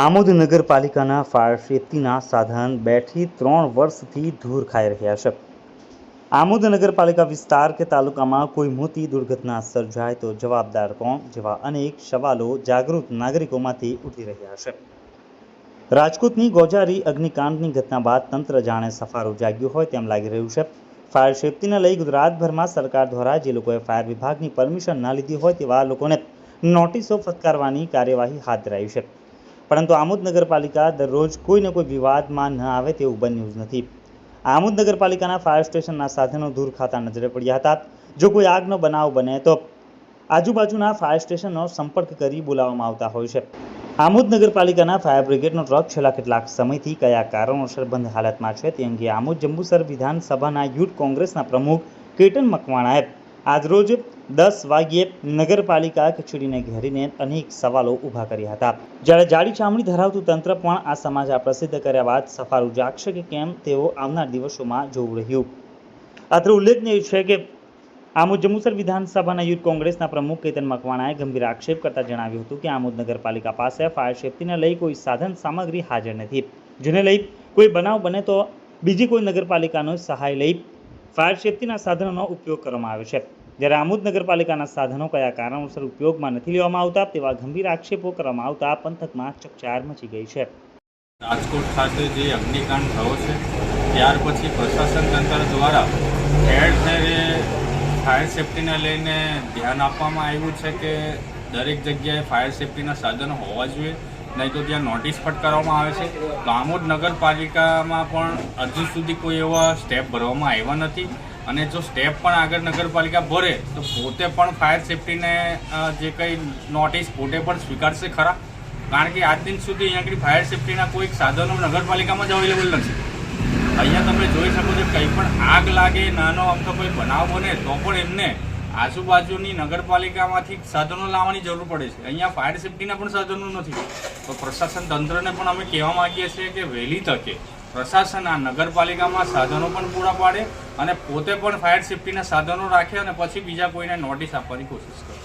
આમોદ નગરપાલિકાના ફાયર સેફ્ટીના સાધન બેથી ત્રણ વર્ષથી ધૂર ખાઈ રહ્યા છે. આમોદ નગરપાલિકા વિસ્તાર કે તાલુકામાં કોઈ મોટી દુર્ઘટના સર્જાય તો જવાબદાર કોણ? જેવા અનેક સવાલો જાગૃત નાગરિકોમાંથી ઉઠી રહ્યા છે. રાજકોટની ગોજારી અગ્નિકાંડની ઘટના બાદ તંત્ર જાણે સફારો જાગ્યું હોય તેમ લાગી રહ્યું છે. ફાયર સેફ્ટીને લઈ ગુજરાતભરમાં સરકાર દ્વારા જે લોકોએ ફાયર વિભાગની પરમિશન ના લીધી હોય તેવા લોકોને નોટિસો ફટકારવાની કાર્યવાહી હાથ ધરાઈ છે. પરંતુ આમોદ નગરપાલિકા દરરોજ કોઈને કોઈ વિવાદમાં ન આવે તેવું બન્યું જ નથી. આમોદ નગરપાલિકાના ફાયર સ્ટેશનના સાધનો દૂર ખાતા નજરે પડ્યા હતા. જો કોઈ આગનો બનાવ બને તો આજુબાજુના ફાયર સ્ટેશનનો સંપર્ક કરી બોલાવવામાં આવતા હોય છે. આમોદ નગરપાલિકાના ફાયર બ્રિગેડનો ટ્રક છેલ્લા કેટલાક સમયથી કયા કારણોસર બંધ હાલતમાં છે તે અંગે આમોદ જંબુસર વિધાનસભાના યુથ કોંગ્રેસના પ્રમુખ કેટન મકવાણાએ આજરોજ દસ વાગ્યે નગરપાલિકા કચેરીને ઘેરીને અનેક સવાલો ઊભા કર્યા હતા. જ્યારે જાડી ચામડી ધરાવતું તંત્ર પણ આ સમાચાર પ્રસિદ્ધ કર્યા બાદ સફારું જાગશે કે કેમ તેઓ આવનાર દિવસોમાં જોવું રહ્યું. અત્રે ઉલ્લેખનીય છે કે આમોદ જંબુસર વિધાનસભાના યુથ કોંગ્રેસના પ્રમુખ કેતન મકવાણાએ ગંભીર આક્ષેપ કરતા જણાવ્યું હતું કે આમોદ નગરપાલિકા પાસે ફાયર સેફ્ટીને લઈ કોઈ સાધન સામગ્રી હાજર નથી. જેને લઈ કોઈ બનાવ બને તો બીજી કોઈ નગરપાલિકાનો સહાય લઈ ફાયર સેફ્ટીના સાધનોનો ઉપયોગ કરવામાં આવે છે. જ્યારે આમોદ નગરપાલિકાના સાધનો કયા કારણોસર ઉપયોગમાં નથી લેવામાં આવતા તેવા ગંભીર આક્ષેપો કરવામાં આવતા પંથકમાં ચકચાર મચી ગઈ છે. રાજકોટ ખાતે જે અગ્નિકાંડ થયો છે, ત્યાર પછી પ્રશાસન તંત્ર દ્વારા ઠેર ઠેરે ફાયર સેફ્ટીને લઈને ધ્યાન આપવામાં આવ્યું છે કે દરેક જગ્યાએ ફાયર સેફ્ટીના સાધનો હોવા જોઈએ. નહીં તો ત્યાં નોટિસ ફટકારવામાં આવે છે. તો આમોદ નગરપાલિકામાં પણ હજુ સુધી કોઈ એવા સ્ટેપ ભરવામાં આવ્યા નથી. અને જો સ્ટેપ પણ આગળ નગરપાલિકા ભરે, તો પોતે પણ ફાયર સેફ્ટીને જે કંઈ નોટિસ પોતે પણ સ્વીકારશે ખરા? કારણ કે આજ દિન સુધી અહીંયા આગળ ફાયર સેફટીના કોઈ સાધનો નગરપાલિકામાં જ અવેલેબલ નથી. અહીંયા તમે જોઈ શકો છો, કંઈ પણ આગ લાગે, નાનો અમથો કોઈ બનાવ બને, તો પણ એમને આજુબાજુની નગરપાલિકામાંથી સાધનો લાવવાની જરૂર પડે છે. અહીંયા ફાયર સેફટીના પણ સાધનો નથી. તો પ્રશાસન તંત્રને પણ અમે કહેવા માંગીએ છીએ કે વહેલી તકે પ્રશાસન આ નગરપાલિકામાં સાધનો પણ પૂરા પાડે અને પોતે પણ ફાયર સેફ્ટીના સાધનો રાખે અને પછી બીજા કોઈને નોટિસ આપવાની કોશિશ કરે.